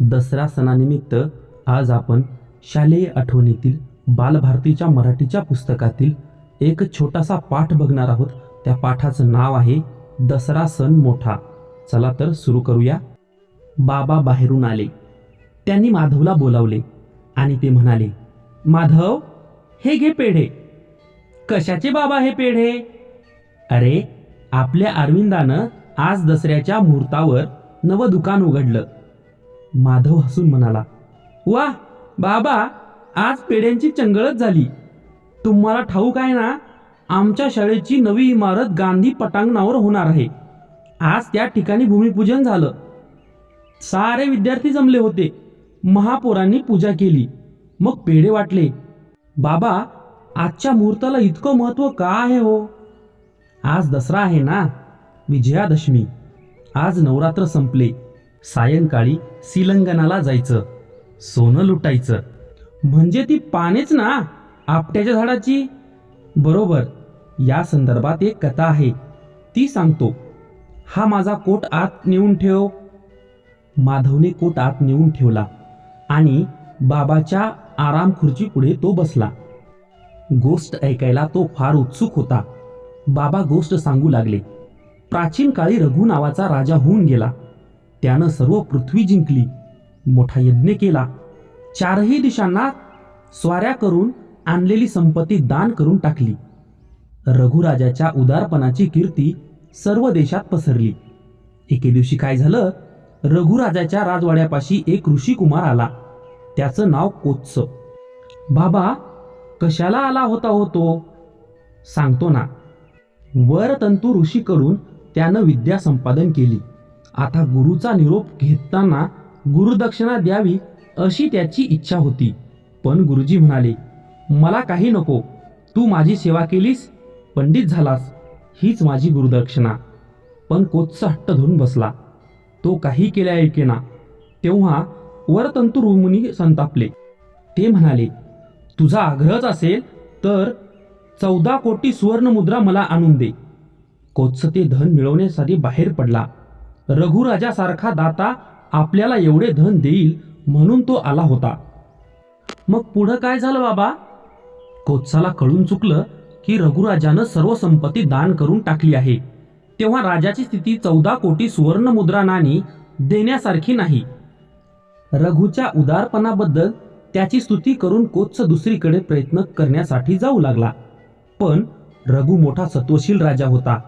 दसरा सणानिमित्त आज आपण शालेय आठवणीतील बालभारतीच्या मराठीच्या पुस्तकातील एक छोटासा पाठ बघणार आहोत. त्या पाठाचं नाव आहे दसरा सण मोठा. चला तर सुरू करूया. बाबा बाहेरून आले. त्यांनी माधवला बोलावले आणि ते म्हणाले माधव हे घे पेढे. कशाचे बाबा हे पेढे? अरे आपल्या अरविंदानं आज दसऱ्याच्या मुहूर्तावर नवं दुकान उघडलं. माधव हसून म्हणाला वा बाबा आज पेढ्यांची चंगळच झाली. तुम्हाला ठाऊक आहे ना आमच्या शाळेची नवी इमारत गांधी पटांगणावर होणार आहे. आज त्या ठिकाणी भूमिपूजन झालं. सारे विद्यार्थी जमले होते. महापौरांनी पूजा केली. मग पेढे वाटले. बाबा आजच्या मुहूर्ताला इतकं महत्त्व का आहे हो? आज दसरा आहे ना विजयादशमी. आज नवरात्र संपले. सायंकाळी सिलंगनाला जायचं. सोनं लुटायचं. म्हणजे ती पानेच ना आपट्याच्या झाडाची? बरोबर या संदर्भात एक कथा आहे. ती सांगतो. हा माझा कोट आत नेऊन ठेव. माधवने कोट आत नेऊन ठेवला आणि बाबाच्या आराम खुर्ची पुढे तो बसला. गोष्ट ऐकायला तो फार उत्सुक होता. बाबा गोष्ट सांगू लागले. प्राचीन काळी रघु नावाचा राजा होऊन गेला. त्यानं सर्व पृथ्वी जिंकली. मोठा यज्ञ केला. चारही दिशांना स्वाऱ्या करून आणलेली संपत्ती दान करून टाकली. रघुराजाच्या उदारपणाची कीर्ती सर्व देशात पसरली. एके दिवशी काय झालं? रघुराजाच्या राजवाड्यापाशी एक ऋषी कुमार आला. त्याचं नाव कोत्स. बाबा कशाला आला होता होतो सांगतो ना. वरतंतू ऋषीकडून त्यानं विद्या संपादन केली. आता गुरुचा निरोप घेताना गुरुदक्षिणा द्यावी अशी त्याची इच्छा होती. पण गुरुजी म्हणाले मला काही नको. तू माझी सेवा केलीस पंडित झालास. हीच माझी गुरुदक्षिणा पण कोचचा हट्ट धरून बसला. तो काही केल्या ऐकेना. तेव्हा वरतंतुरुमुनी संतापले. ते म्हणाले तुझा आग्रहच असेल तर चौदा कोटी सुवर्णमुद्रा मला आणून दे. कोचचं ते धन मिळवण्यासाठी बाहेर पडला. रघुराजासारखा दाता आपल्याला एवढे धन देईल म्हणून तो आला होता. मग पुढं काय झालं बाबा? कोत्साला कळून चुकलं की रघुराजानं सर्व संपत्ती दान करून टाकली आहे. तेव्हा राजाची स्थिती चौदा कोटी सुवर्ण मुद्रा नाणी देण्यासारखी नाही. रघुच्या उदारपणाबद्दल त्याची स्तुती करून कोत्स दुसरीकडे प्रयत्न करण्यासाठी जाऊ लागला. पण रघु मोठा सत्वशील राजा होता.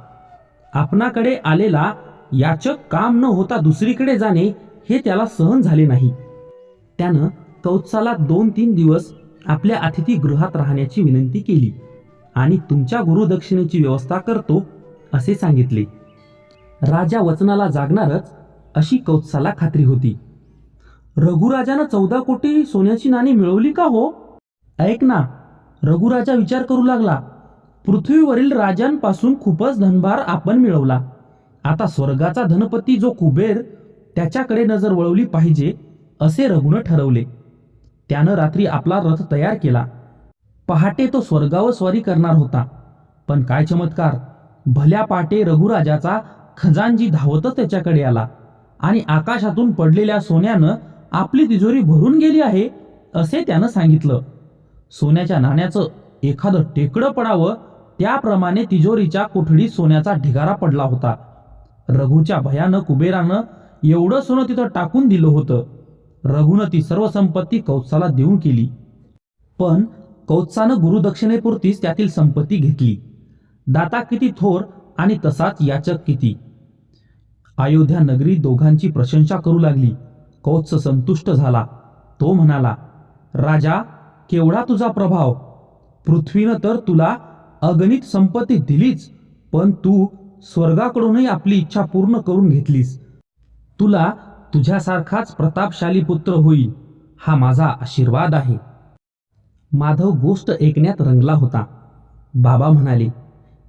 आपणाकडे आलेला याचं काम न होता दुसरीकडे जाणे हे त्याला सहन झाले नाही. त्यानं कौत्साला दोन तीन दिवस आपल्या अतिथीगृहात राहण्याची विनंती केली आणि तुमच्या गुरुदक्षिणेची व्यवस्था करतो असे सांगितले. राजा वचनाला जागणारच अशी कौत्साला खात्री होती. रघुराजानं चौदा कोटी सोन्याची नाणी मिळवली का हो? ऐक ना रघुराजा विचार करू लागला. पृथ्वीवरील राजांपासून खूपच धनभार आपण मिळवला. आता स्वर्गाचा धनपती जो कुबेर त्याच्याकडे नजर वळवली पाहिजे असे रघुनं ठरवले. त्यानं रात्री आपला रथ तयार केला. पहाटे तो स्वर्गावर स्वारी करणार होता. पण काय चमत्कार! भल्या पहाटे रघुराजाचा खजानजी धावतच त्याच्याकडे आला आणि आकाशातून पडलेल्या सोन्यानं आपली तिजोरी भरून गेली आहे असे त्यानं सांगितलं. सोन्याच्या नाण्याचं एखादं टेकडं पडावं त्याप्रमाणे तिजोरीच्या कोठडीत सोन्याचा ढिगारा पडला होता. रघूच्या भयानं कुबेरानं एवढं सोनं तिथं टाकून दिलं होतं. रघूनं ती सर्व संपत्ती कौत्साला देऊन केली. पण कौत्सानं गुरुदक्षिणेपुरतीच त्यातील संपत्ती घेतली. दाता किती थोर आणि तसाच याचक किती. अयोध्या नगरी दोघांची प्रशंसा करू लागली. कौत्स संतुष्ट झाला. तो म्हणाला राजा केवढा तुझा प्रभाव? पृथ्वीनं तर तुला अगणित संपत्ती दिलीच पण तू स्वर्गाकडूनही आपली इच्छा पूर्ण करून घेतलीस. तुला तुझ्यासारखाच प्रतापशाली पुत्र होईल हा माझा आशीर्वाद आहे. माधव गोष्ट ऐकण्यात रंगला होता. बाबा म्हणाले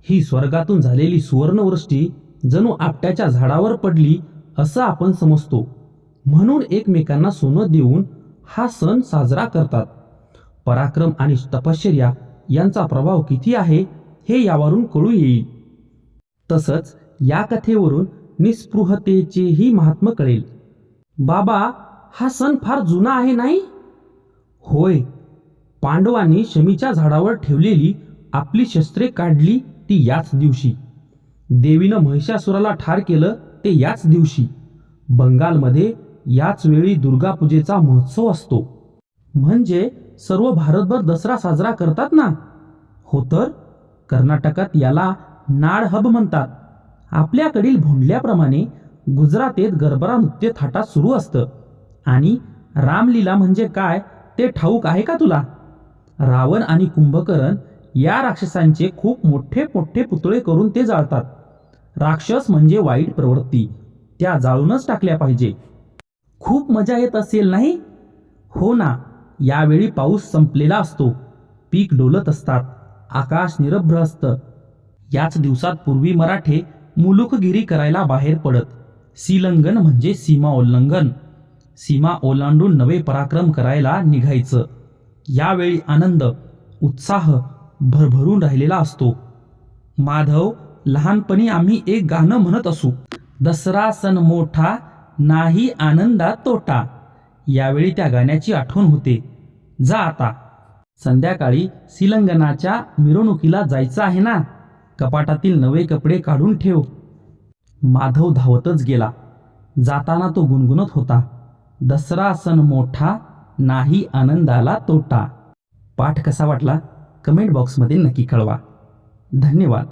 ही स्वर्गातून झालेली सुवर्णवृष्टी जणू आपट्याच्या झाडावर पडली असं आपण समजतो. म्हणून एकमेकांना सोनं देऊन हा सण साजरा करतात. पराक्रम आणि तपश्चर्या यांचा प्रभाव किती आहे हे यावरून कळू येईल. तसंच या कथेवरून निस्पृहतेचेही महात्म कळेल. बाबा हा सण फार जुना आहे नाही? होय. पांडवांनी शमीच्या झाडावर ठेवलेली आपली शस्त्रे काढली ती याच दिवशी. देवीनं महिषासुराला ठार केलं ते याच दिवशी. बंगालमध्ये याच वेळी दुर्गापूजेचा महोत्सव असतो. म्हणजे सर्व भारतभर दसरा साजरा करतात ना? हो तर. कर्नाटकात याला नाड हब म्हणतात. आपल्याकडील भोंडल्याप्रमाणे गुजरातेत गरबरा नृत्य थाटात सुरू असतं. आणि रामलीला म्हणजे काय ते ठाऊक आहे का तुला? रावण आणि कुंभकर्ण या राक्षसांचे खूप मोठे मोठे पुतळे करून ते जाळतात. राक्षस म्हणजे वाईट प्रवृत्ती. त्या जाळूनच टाकल्या पाहिजे. खूप मजा येत असेल नाही? हो ना यावेळी पाऊस संपलेला असतो. पीक डोलत असतात. आकाश निरभ्र असतं. याच दिवसात पूर्वी मराठे मुलुकगिरी करायला बाहेर पडत. सीलंगन म्हणजे सीमा उल्लंघन. सीमा ओलांडून नवे पराक्रम करायला निघायचं. यावेळी आनंद उत्साह भरभरून राहिलेला असतो. माधव लहानपणी आम्ही एक गाणं म्हणत असू. दसरा सण मोठा नाही आनंदा तोटा. यावेळी त्या गाण्याची आठवण होते. जा आता. संध्याकाळी सिलंगणाच्या मिरवणुकीला जायचं आहे ना? कपाटातील नवे कपडे काढून ठेव. माधव धावतच गेला. जाताना तो गुणगुणत होता. दसरा सण मोठा नाही आनंदाला तोटा. पाठ कसा वाटला? कमेंट बॉक्समध्ये नक्की कळवा. धन्यवाद.